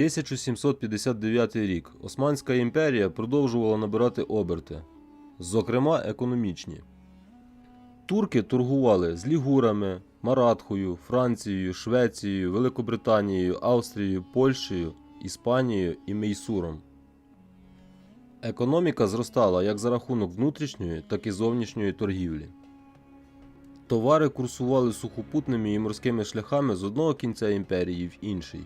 1759 рік Османська імперія продовжувала набирати оберти, зокрема економічні. Турки торгували з Лігурами, Маратхою, Францією, Швецією, Великобританією, Австрією, Польщею, Іспанією і Мейсуром. Економіка зростала як за рахунок внутрішньої, так і зовнішньої торгівлі. Товари курсували сухопутними і морськими шляхами з одного кінця імперії в інший.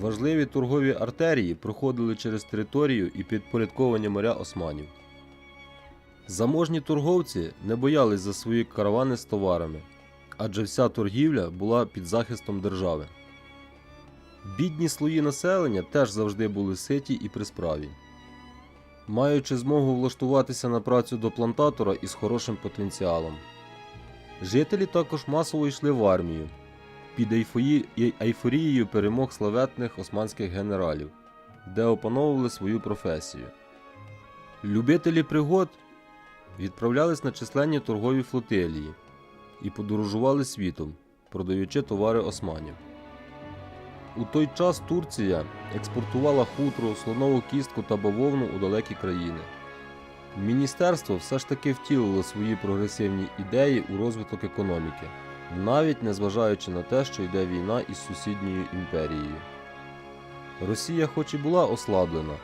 Важливі торгові артерії проходили через територію і підпорядковані моря османів. Заможні торговці не боялись за свої каравани з товарами, адже вся торгівля була під захистом держави. Бідні слої населення теж завжди були ситі і при справі. Маючи змогу влаштуватися на працю до плантатора із хорошим потенціалом. Жителі також масово йшли в армію під ейфої- ейфорією перемог славетних османських генералів, де опановували свою професію. Любителі пригод відправлялись на численні торгові флотилії і подорожували світом, продаючи товари османів. У той час Турція експортувала хутро, слонову кістку та бавовну у далекі країни. Міністерство все ж таки втілило свої прогресивні ідеї у розвиток економіки, навіть незважаючи на те, що йде війна із сусідньою імперією. Росія, хоч і була ослаблена,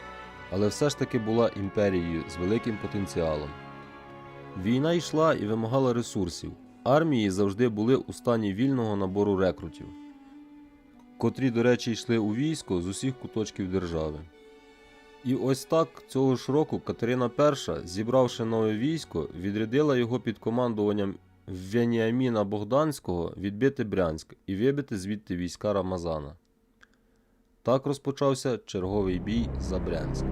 але все ж таки була імперією з великим потенціалом. Війна йшла і вимагала ресурсів. Армії завжди були у стані вільного набору рекрутів, котрі, до речі, йшли у військо з усіх куточків держави. І ось так цього ж року Катерина І, зібравши нове військо, відрядила його під командуванням Веніаміна Богданського відбити Брянськ і вибити звідти війська Рамазана. Так розпочався черговий бій за Брянськ.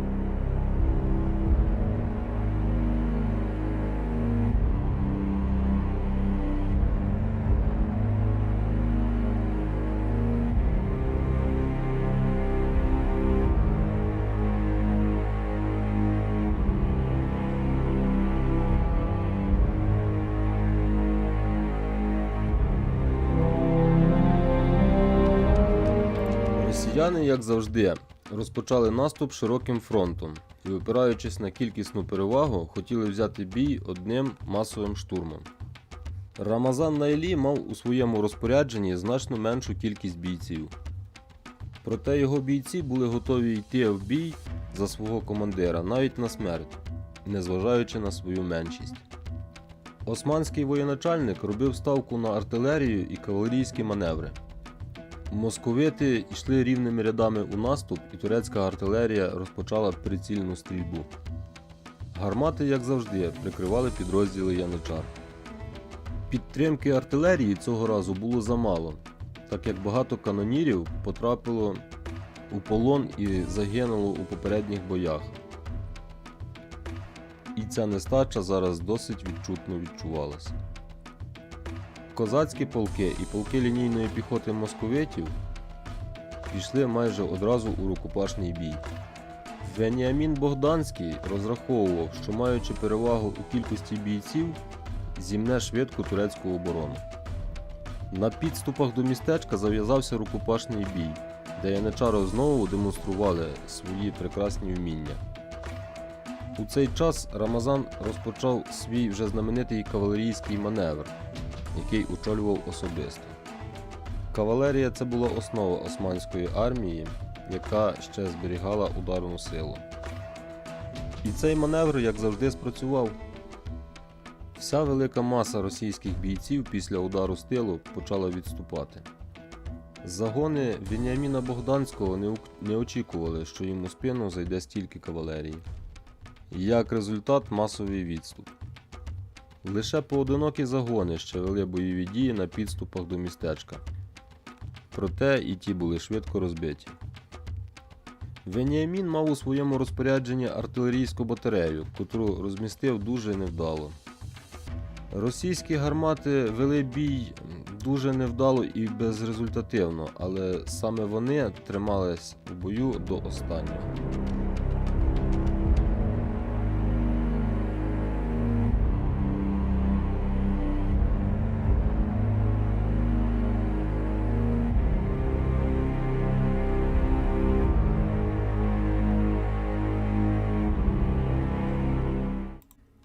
Росіяни, як завжди, розпочали наступ широким фронтом і, опираючись на кількісну перевагу, хотіли взяти бій одним масовим штурмом. Рамазан Найлі мав у своєму розпорядженні значно меншу кількість бійців. Проте його бійці були готові йти в бій за свого командира навіть на смерть, незважаючи на свою меншість. Османський воєначальник робив ставку на артилерію і кавалерійські маневри. Московити йшли рівними рядами у наступ, і турецька артилерія розпочала прицільну стрільбу. Гармати, як завжди, прикривали підрозділи яничар. Підтримки артилерії цього разу було замало, так як багато канонірів потрапило у полон і загинуло у попередніх боях. І ця нестача зараз досить відчутно відчувалася. Козацькі полки і полки лінійної піхоти московитів пішли майже одразу у рукопашний бій. Веніамін Богданський розраховував, що маючи перевагу у кількості бійців, зімне швидку турецьку оборону. На підступах до містечка зав'язався рукопашний бій, де яничари знову демонстрували свої прекрасні вміння. У цей час Рамазан розпочав свій вже знаменитий кавалерійський маневр, який очолював особисто. Кавалерія це була основа османської армії, яка ще зберігала ударну силу. І цей маневр, як завжди, спрацював. Вся велика маса російських бійців після удару з тилу почала відступати. Загони Веніаміна Богданського не, очікували, що йому в спину зайде стільки кавалерії. Як результат масовий відступ. Лише поодинокі загони ще вели бойові дії на підступах до містечка. Проте і ті були швидко розбиті. Веніамін мав у своєму розпорядженні артилерійську батарею, котру розмістив дуже невдало. Російські гармати вели бій дуже невдало і безрезультативно, але саме вони тримались у бою до останнього.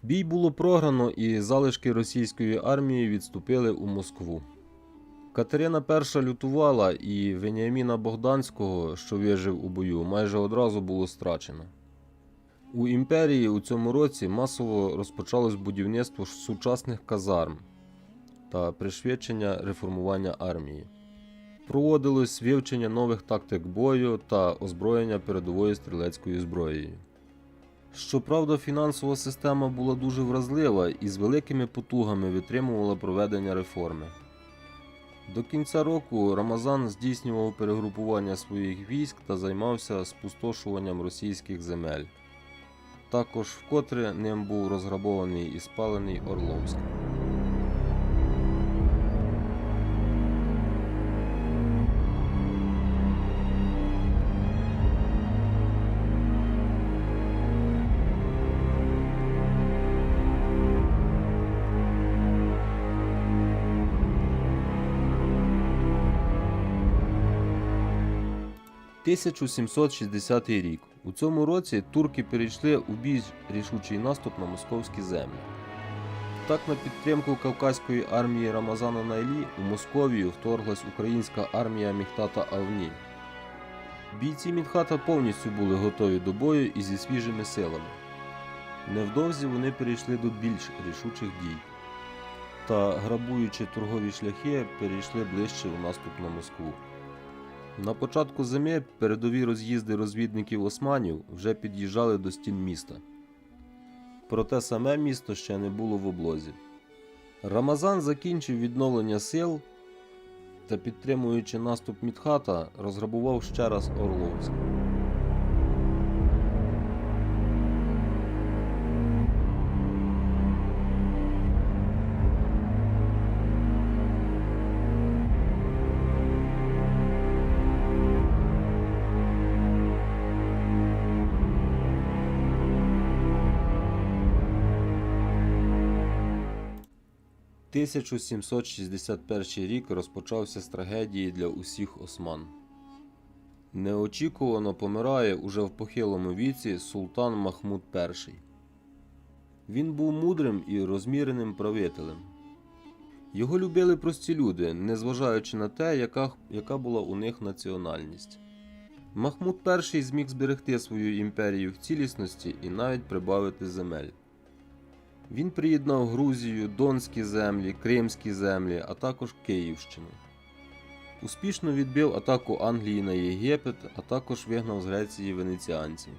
Бій було програно, і залишки російської армії відступили у Москву. Катерина І лютувала, і Веніаміна Богданського, що вижив у бою, майже одразу було страчено. У імперії у цьому році масово розпочалось будівництво сучасних казарм та пришвидшення реформування армії. Проводилось вивчення нових тактик бою та озброєння передовою стрілецькою зброєю. Щоправда, фінансова система була дуже вразлива і з великими потугами витримувала проведення реформи. До кінця року Рамазан здійснював перегрупування своїх військ та займався спустошуванням російських земель. Також вкотре ним був розграбований і спалений Орловськ. – 1760 рік. У цьому році турки перейшли у більш рішучий наступ на московські землі. Так, на підтримку Кавказької армії Рамазана Найлі у Московію вторглась українська армія Міхтата Авні. Бійці Мідхата повністю були готові до бою і зі свіжими силами. Невдовзі вони перейшли до більш рішучих дій та, грабуючи торгові шляхи, перейшли ближче у наступ на Москву. На початку зими передові роз'їзди розвідників османів вже під'їжджали до стін міста. Проте саме місто ще не було в облозі. Рамазан закінчив відновлення сил та, підтримуючи наступ Мідхата, розграбував ще раз Орловськ. – 1761 рік розпочався з трагедії для усіх осман. Неочікувано помирає уже в похилому віці султан Махмуд І. Він був мудрим і розміреним правителем. Його любили прості люди, незважаючи на те, яка, яка була у них національність. Махмуд І зміг зберегти свою імперію в цілісності і навіть прибавити земель. Він приєднав Грузію, Донські землі, Кримські землі, а також Київщину. Успішно відбив атаку Англії на Єгипет, а також вигнав з Греції венеціанців.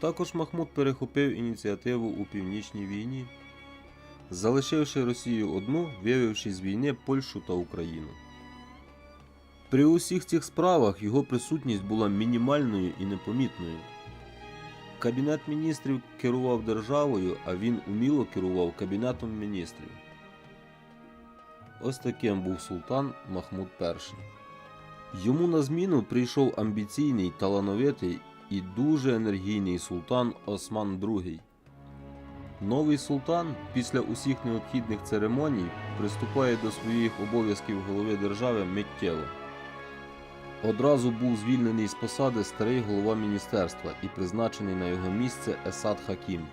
Також Махмуд перехопив ініціативу у Північній війні, залишивши Росію одну, вивівши з війни Польщу та Україну. При усіх цих справах його присутність була мінімальною і непомітною. Кабінет міністрів керував державою, а він уміло керував Кабінетом міністрів. Ось таким був султан Махмуд І. Йому на зміну прийшов амбіційний, талановитий і дуже енергійний султан Осман II. Новий султан після усіх необхідних церемоній приступає до своїх обов'язків голови держави миттєво. Одразу був звільнений з посади старий голова міністерства і призначений на його місце Есад Хакім,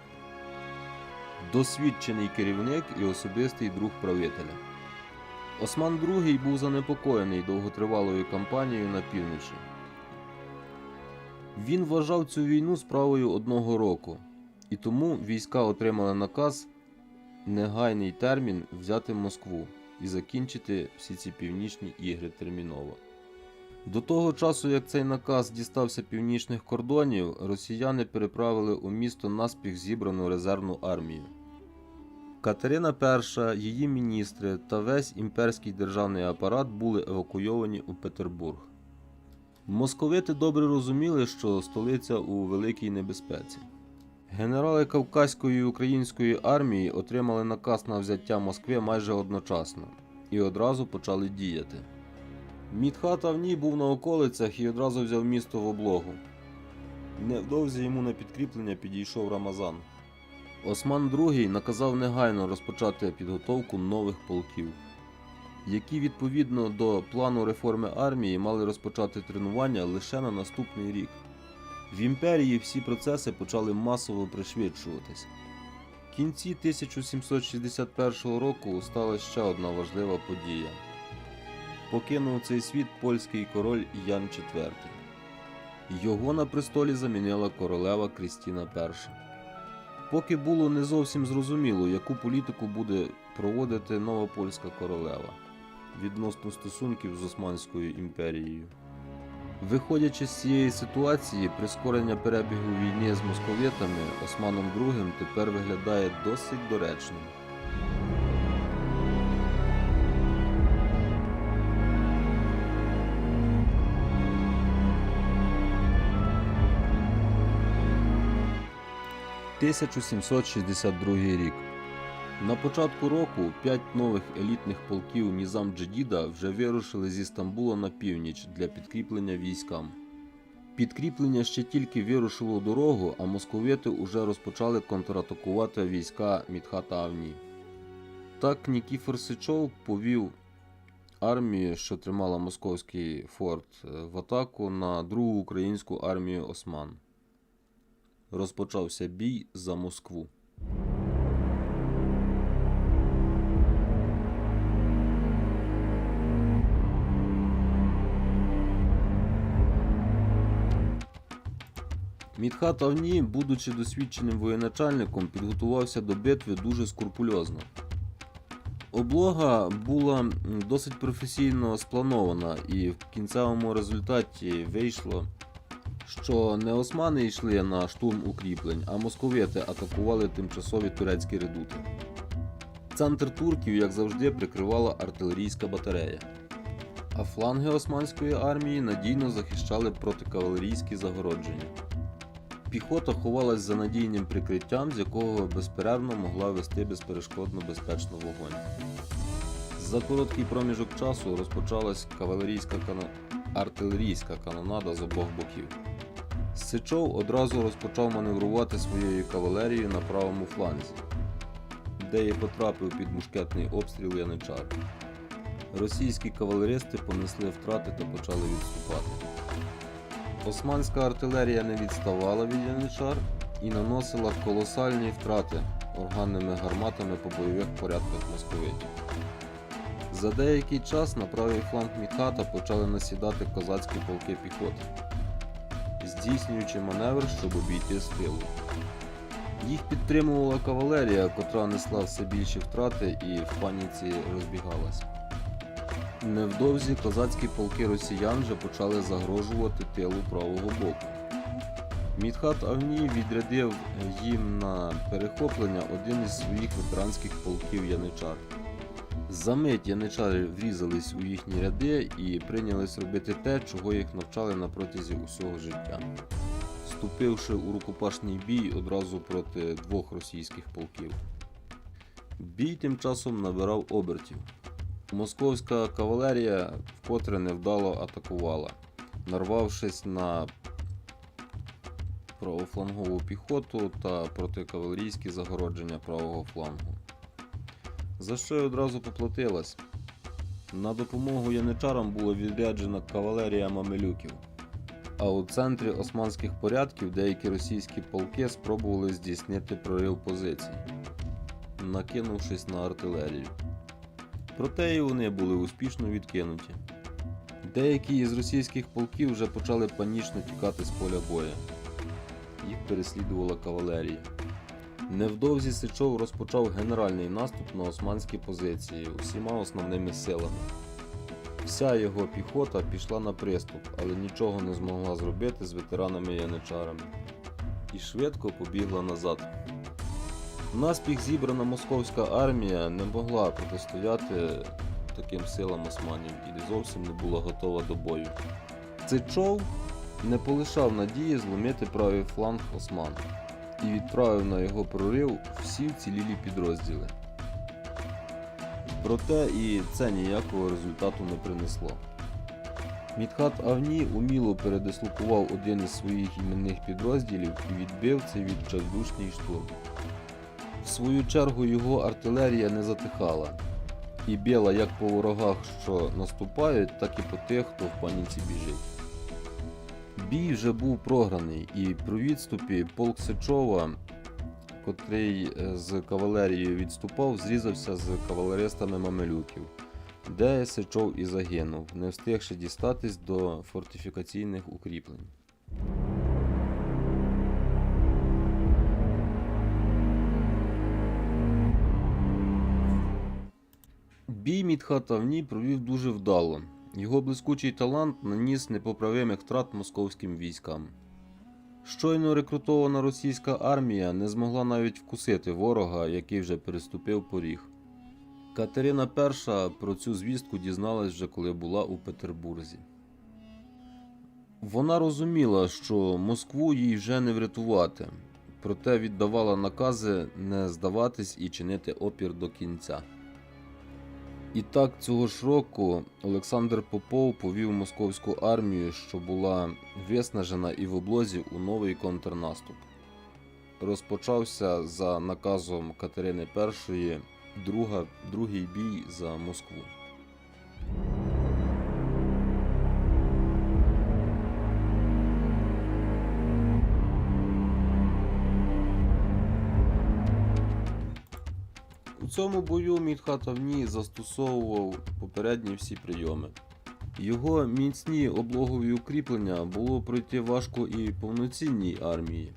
досвідчений керівник і особистий друг правителя. Осман II був занепокоєний довготривалою кампанією на півночі. Він вважав цю війну справою одного року, і тому війська отримали наказ негайний термін взяти Москву і закінчити всі ці північні ігри терміново. До того часу, як цей наказ дістався північних кордонів, росіяни переправили у місто наспіх зібрану резервну армію. Катерина І, її міністри та весь імперський державний апарат були евакуйовані у Петербург. Московити добре розуміли, що столиця у великій небезпеці. Генерали Кавказької української армії отримали наказ на взяття Москви майже одночасно і одразу почали діяти. Мідхат Авні був на околицях і одразу взяв місто в облогу. Невдовзі йому на підкріплення підійшов Рамазан. Осман II наказав негайно розпочати підготовку нових полків, які відповідно до плану реформи армії мали розпочати тренування лише на наступний рік. В імперії всі процеси почали масово пришвидшуватись. В кінці 1761 року стала ще одна важлива подія. Покинув цей світ польський король Ян IV. Його на престолі замінила королева Крістіна І. Поки було не зовсім зрозуміло, яку політику буде проводити нова польська королева відносно стосунків з Османською імперією. Виходячи з цієї ситуації, прискорення перебігу війни з московитами Османом II тепер виглядає досить доречним. «1762 рік. На початку року п'ять нових елітних полків Нізам Джедіда вже вирушили зі Стамбула на північ для підкріплення військам. Підкріплення ще тільки вирушило у дорогу, а московити уже розпочали контратакувати війська Мітхата Авні. Так Нікіфор Сичов повів армію, що тримала московський форт, е, в атаку на другу українську армію Осман. Розпочався бій за Москву. Мітхат Авні, будучи досвідченим воєначальником, підготувався до битви дуже скрупульозно. Облога була досить професійно спланована, і в кінцевому результаті вийшло, що не османи йшли на штурм укріплень, а московити атакували тимчасові турецькі редути. Центр турків, як завжди, прикривала артилерійська батарея. А фланги османської армії надійно захищали протикавалерійські загородження. Піхота ховалась за надійним прикриттям, з якого безперервно могла вести безперешкодно безпечно вогонь. За короткий проміжок часу розпочалась кавалерійська кано... артилерійська канонада з обох боків. Сичов одразу розпочав маневрувати своєю кавалерією на правому фланзі, де і потрапив під мушкетний обстріл яничар. Російські кавалеристи понесли втрати та почали відступати. Османська артилерія не відставала від яничар і наносила колосальні втрати органними гарматами по бойових порядках московитів. За деякий час на правий фланг Мітхата почали насідати козацькі полки піхоти, здійснюючи маневр, щоб обійти з тилу. Їх підтримувала кавалерія, котра несла все більші втрати і в паніці розбігалась. Невдовзі козацькі полки росіян вже почали загрожувати тилу правого боку. Мітхат Авні відрядив їм на перехоплення один із своїх ветеранських полків яничар. Замить яничари врізались у їхні ряди і прийнялись робити те, чого їх навчали на протязі усього життя, вступивши у рукопашний бій одразу проти двох російських полків. Бій тим часом набирав обертів. Московська кавалерія вкотре невдало атакувала, нарвавшись на правофлангову піхоту та протикавалерійські загородження правого флангу. За що й одразу поплатилась. На допомогу яничарам була відряджена кавалерія мамелюків. А у центрі османських порядків деякі російські полки спробували здійснити прорив позицій, накинувшись на артилерію. Проте і вони були успішно відкинуті. Деякі із російських полків вже почали панічно тікати з поля боя. Їх переслідувала кавалерія. Невдовзі Сичов розпочав генеральний наступ на османські позиції усіма основними силами. Вся його піхота пішла на приступ, але нічого не змогла зробити з ветеранами яничарами і швидко побігла назад. Наспіх зібрана московська армія не могла протистояти таким силам османів і зовсім не була готова до бою. Цичов не полишав надії зломити правий фланг осман і відправив на його прорив всі вцілілі підрозділи. Проте і це ніякого результату не принесло. Мітхат Авні уміло передислокував один із своїх іменних підрозділів і відбив цей відчайдушний штурм. В свою чергу його артилерія не затихала і била як по ворогах, що наступають, так і по тих, хто в паніці біжить. Бій вже був програний, і при відступі полк Сичова котрий е, з кавалерією відступав, зрізався з кавалеристами мамелюків, де Сичов і загинув, не встигши дістатись до фортифікаційних укріплень. Бій Мідхата в ній провів дуже вдало. Його блискучий талант наніс непоправимих втрат московським військам. Щойно рекрутована російська армія не змогла навіть вкусити ворога, який вже переступив поріг. Катерина І про цю звістку дізналась вже коли була у Петербурзі. Вона розуміла, що Москву їй вже не врятувати, проте віддавала накази не здаватись і чинити опір до кінця. І так цього ж року Олександр Попов повів московську армію, що була виснажена і в облозі у новий контрнаступ. Розпочався за наказом Катерини І друга, другий бій за Москву. Цьому бою Мідхат Авні застосовував попередні всі прийоми. Його міцні облогові укріплення було пройти важко і повноцінній армії.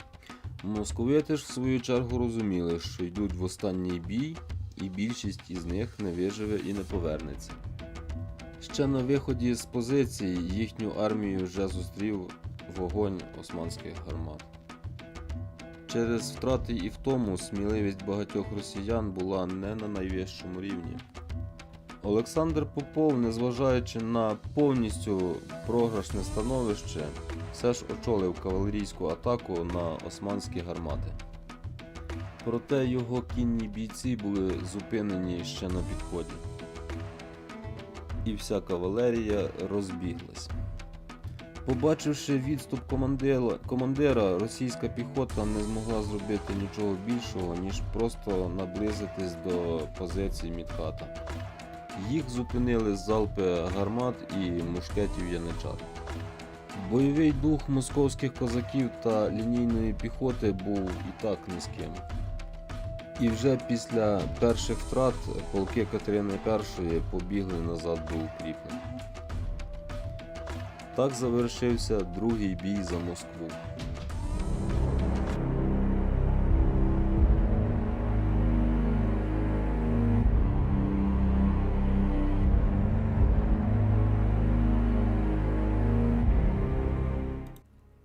Московити ж в свою чергу розуміли, що йдуть в останній бій, і більшість із них не виживе і не повернеться. Ще на виході з позиції їхню армію вже зустрів вогонь османських гармат. Через втрати і втому сміливість багатьох росіян була не на найвищому рівні. Олександр Попов, незважаючи на повністю програшне становище, все ж очолив кавалерійську атаку на османські гармати. Проте його кінні бійці були зупинені ще на підході. І вся кавалерія розбіглась. Побачивши відступ командира, російська піхота не змогла зробити нічого більшого, ніж просто наблизитись до позицій Мідхата. Їх зупинили залпи гармат і мушкетів яничар. Бойовий дух московських козаків та лінійної піхоти був і так низьким. І вже після перших втрат полки Катерини І побігли назад до укріплень. Так завершився другий бій за Москву.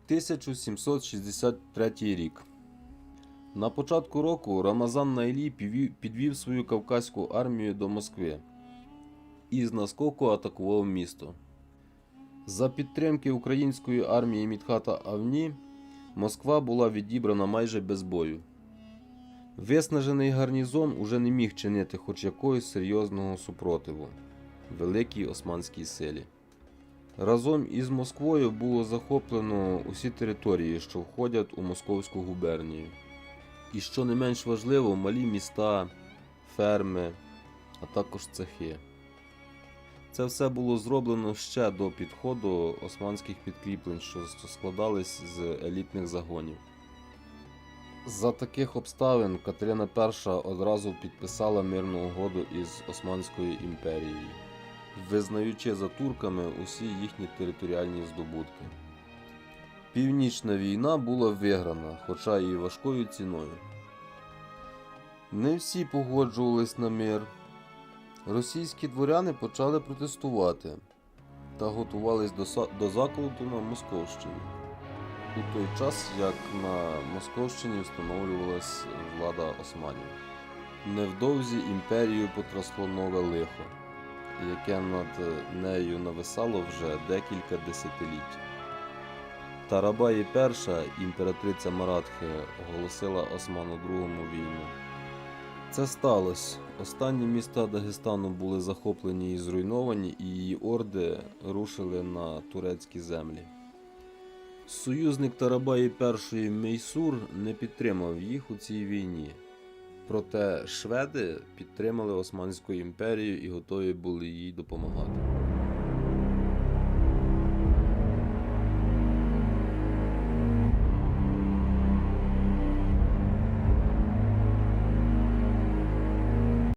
«1763 рік. На початку року Рамазан Найлі підвів свою кавказьку армію до Москви і з наскоку атакував місто. За підтримки української армії Мідхата Авні Москва була відібрана майже без бою. Виснажений гарнізон уже не міг чинити хоч якогось серйозного супротиву великій османській силі. Разом із Москвою було захоплено усі території, що входять у Московську губернію. І що не менш важливо, малі міста, ферми, а також цехи. Це все було зроблено ще до підходу османських підкріплень, що складались з елітних загонів. За таких обставин Катерина І одразу підписала мирну угоду із Османською імперією, визнаючи за турками усі їхні територіальні здобутки. Північна війна була виграна, хоча і важкою ціною. Не всі погоджувались на мир. Російські дворяни почали протестувати та готувались до, до заколоту на Московщині. У той час, як на Московщині встановлювалась влада османів. Невдовзі імперію потрасло нове лихо, яке над нею нависало вже декілька десятиліть. Тарабаї І, імператриця Маратхи, оголосила Осману II війну. Це сталося. Останні міста Дагестану були захоплені і зруйновані, і її орди рушили на турецькі землі. Союзник Тарабаї І Мейсур не підтримав їх у цій війні. Проте шведи підтримали Османську імперію і готові були їй допомагати.